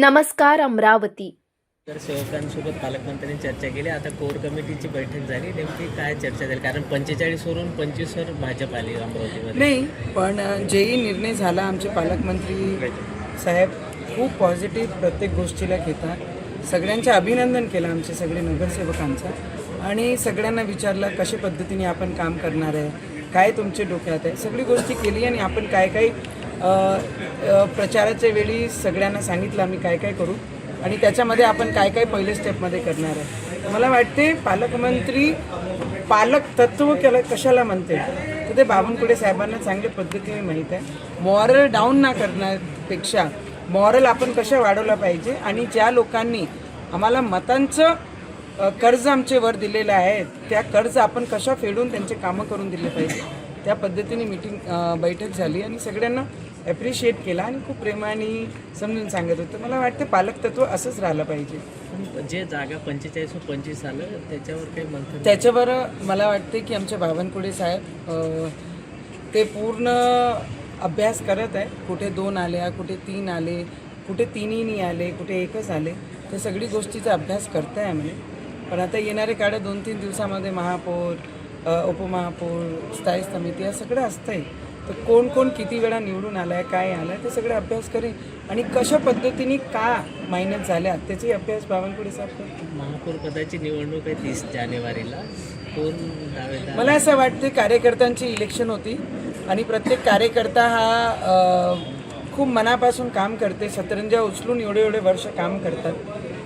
नमस्कार अमरावती. तर सेवकांसोबत पालकमंत्र्यांनी चर्चा केली. आता कोर कमिटीची बैठक झाली. नेमकी काय चर्चा झाली? कारण पंचेचाळीसवरून पंचवीसवर भाजप आली अमरावतीमध्ये. नाही पण जेही निर्णय झाला आमचे पालकमंत्री साहेब खूप पॉझिटिव्ह प्रत्येक गोष्टीला घेतात. सगळ्यांचे अभिनंदन केलं आमचे सगळे नगरसेवकांचं. आणि सगळ्यांना विचारलं कशा पद्धतीने आपण काम करणार आहे? काय तुमचे डोक्यात आहे? सगळी गोष्टी केली आणि आपण काय काय प्रचाराच्या वेळी सगळ्यांना सांगितलं आम्ही काय काय करू आणि त्याच्यामध्ये आपण काय काय पहिले स्टेपमध्ये करणार आहे. मला वाटते पालकमंत्री पालक तत्व केलं कशाला म्हणते? तर ते बावनकुळे साहेबांना चांगल्या पद्धतीने माहीत आहे. मॉरल डाऊन ना करण्यापेक्षा मॉरल आपण कशा वाढवला पाहिजे आणि ज्या लोकांनी आम्हाला मतांचं कर्ज आमचे वर दिलेलं आहे त्या कर्ज आपण कशा फेडून त्यांचे कामं करून दिले पाहिजे? त्या पद्धतीने मीटिंग बैठक झाली आणि सगळ्यांना ॲप्रिशिएट केला आणि खूप प्रेमाने समजून सांगत होतं. मला वाटतं पालकतत्व असंच राहिलं पाहिजे. जे जागा पंचेचाळीस व पंचवीस आलं त्याच्यावर काही मंथन त्याच्यावर मला वाटते की आमचे बावनकुळे साहेब ते पूर्ण अभ्यास करत आहे कुठे दोन आल्या कुठे तीन आले कुठे तिन्ही नाही आले कुठे एकच आले. ते सगळी गोष्टीचा अभ्यास करताय आम्ही. पण आता येणारे काढे दोन तीन दिवसामध्ये महापौर उपमहापौर स्थायी समिती या सगळं असतंय. तर कोण कोण किती वेळा निवडून आलाय काय आलाय ते सगळे अभ्यास करेल आणि कशा पद्धतीने का मायनस झाल्या त्याचाही अभ्यास बावनकुळे साहेब करतील. महापौर पदाची निवडणूक आहे तीस जानेवारीला. कोण दावेदार? मला असं वाटते कार्यकर्त्यांची इलेक्शन होती. आणि प्रत्येक कार्यकर्ता हा अ, खूप मनापासून काम करते. सतरंजा उचलून एवढे एवढे वर्ष काम करतात.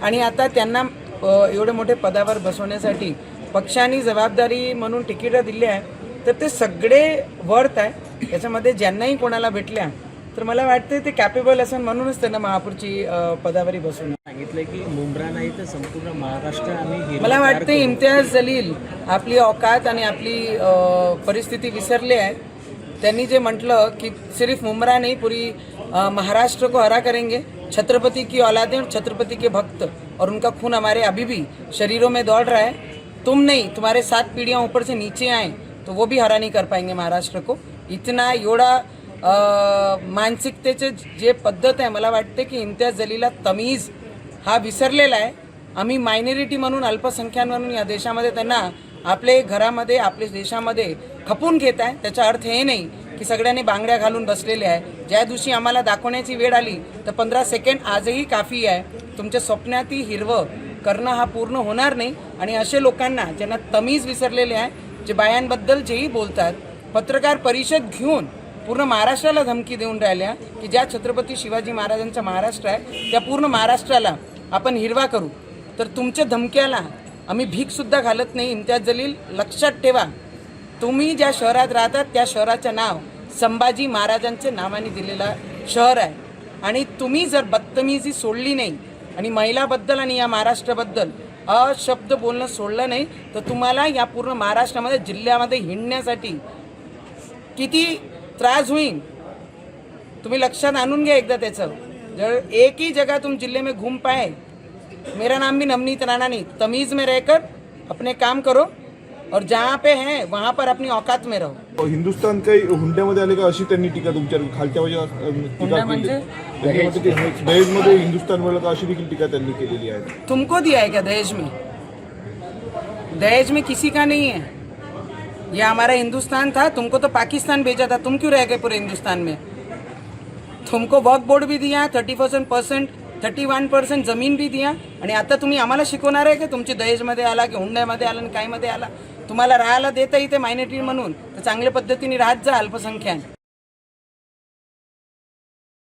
आणि आता त्यांना अ, एवढे मोठे पदावर बसवण्यासाठी पक्षाने जबाबदारी म्हणून तिकीटं दिली आहे तर ते सगळे वर्थ आहे. त्याच्यामध्ये ज्यांनाही कोणाला भेटल्या तर मला वाटते ते कॅपेबल असेल म्हणूनच त्यांना महापूरची पदावरी बसवणं सांगितलं की मुंब्रा नाही तर संपूर्ण महाराष्ट्र आम्ही हिरवा मला वाटते. इम्तियाज जलील आपली औकात आणि आपली परिस्थिती विसरले आहे. त्यांनी जे म्हटलं की सिर्फ मुमरा नहीं पूरी महाराष्ट्र को हरा करेंगे. छत्रपति की औलादें और छत्रपति के भक्त और उनका खून हमारे अभी भी शरीरों में दौड़ रहा है। तुम नहीं तुम्हारे सात पीढ़ियाँ ऊपर से नीचे आए तो वो भी हरा नहीं कर पाएंगे महाराष्ट्र को। इतना एवढा मानसिकतेचे जे पद्धत आहे मला वाटते की इम्तियाज जलीला तमीज हा विसरलेला आहे. आम्ही मायनॉरिटी म्हणून अल्पसंख्याक म्हणून या देशामध्ये त्यांना आपले घरामध्ये आपल्या देशामध्ये खपून घेत आहे. त्याचा अर्थ हे नाही की सगळ्यांनी बांगड्या घालून बसलेले आहे. ज्या दिवशी आम्हाला दाखवण्याची वेळ आली तर पंधरा सेकंड आजही काफी आहे. तुमच्या स्वप्नातही हिरवं करणं हा पूर्ण होणार नाही. आणि असे लोकांना ज्यांना तमीज विसरलेले आहे जे बायांबद्दल जेही बोलतात पत्रकार परिषद घेऊन पूर्ण महाराष्ट्राला धमकी देऊन राहिल्या की ज्या छत्रपती शिवाजी महाराजांचा महाराष्ट्र आहे त्या पूर्ण महाराष्ट्राला आपण हिरवा करू. तर तुमच्या धमक्याला आम्ही भीकसुद्धा घालत नाही. इम्तियाज जलील लक्षात ठेवा. तुम्ही ज्या शहरात राहतात त्या शहराचं नाव संभाजी महाराजांचे नावाने दिलेलं शहर आहे. आणि तुम्ही जर बदतमीजी सोडली नाही आणि महिलाबद्दल आणि या महाराष्ट्राबद्दल अशब्द बोलणं सोडलं नाही तर तुम्हाला या पूर्ण महाराष्ट्रामध्ये जिल्ह्यामध्ये हिंडण्यासाठी किती त्रास होईल तुम्ही लक्षात आणून घ्या एकदा त्याचं. जर एक ही जगह तुम जिले में घूम पाए. मेरा नाम भी नवनीत राणा नहीं तमीज में रहकर अपने काम करो. और जहाँ पे हैं वहाँ पर अपनी औकात में रहो। हिंदुस्थान काही हुंड्यामध्ये आले का अशी त्यांनी टीका तुमच्या खालच्या बाजूला अं, टीका केली. म्हणजे? की दहेजमध्ये हिंदुस्थान मिळलं का अशी देखील टीका त्यांनी केलेली आहे. तुमको दिया है क्या दहेज में? दहेज में किसी का नहीं है। ये हमारा हिंदुस्तान था तुमको तो पाकिस्तान भेजा था तुम क्यों रह गए पूरे हिंदुस्तान में? तुमको वर्क बोर्ड भी दिया thirty percent percent thirty one percent जमीन भी दिया. आणि आता तुम्ही आम्हाला शिकवणार आहे का तुमची दहेजमध्ये आला की हुंड्यामध्ये आला आणि कायमध्ये आला. तुम्हाला राहायला देता इथे मायनॉरिटी म्हणून. तर चांगल्या पद्धतीने राहत जा अल्पसंख्याक.